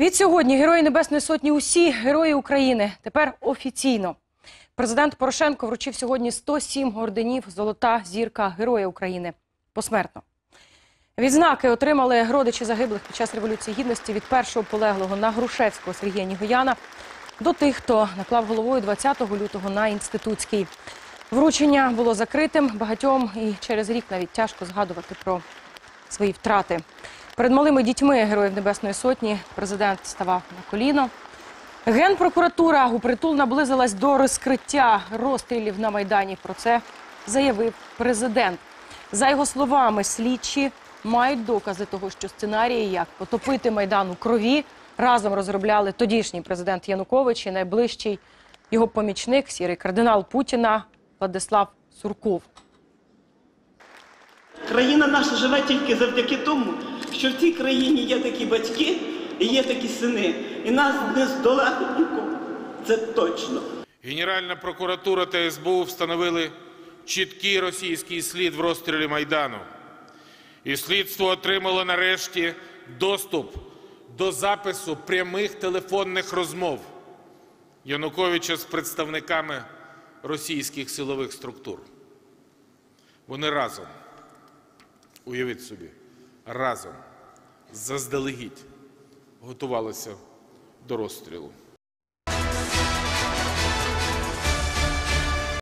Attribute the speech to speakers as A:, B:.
A: Від сьогодні Герої Небесної Сотні усі герої України. Тепер офіційно. Президент Порошенко вручив сьогодні 107 орденів Золота зірка Героя України посмертно. Відзнаки отримали родичі загиблих під час Революції Гідності від першого полеглого на Грушевського Сергія Нігояна до тих, хто наклав головою 20 лютого на інститутський. Вручення було закритим багатьом і через рік навіть тяжко згадувати про свої втрати. Перед малими дітьми Героїв Небесної Сотні президент ставав на коліно. Генпрокуратура упритул наблизилась до розкриття розстрілів на Майдані. Про це заявив президент. За його словами, слідчі мають докази того, що сценарії, як потопити Майдан у крові, разом розробляли тодішній президент Янукович і найближчий його помічник, сірий кардинал Путіна Владислав Сурков.
B: Країна наша живе тільки завдяки тому, що в цій країні є такі батьки і є такі сини. І нас не здолати нікому. Це точно.
C: Генеральна прокуратура та СБУ встановили чіткий російський слід в розстрілі Майдану. І слідство отримало нарешті доступ до запису прямих телефонних розмов Януковича з представниками російських силових структур. Вони разом, уявіть собі, разом заздалегідь готувалися до розстрілу.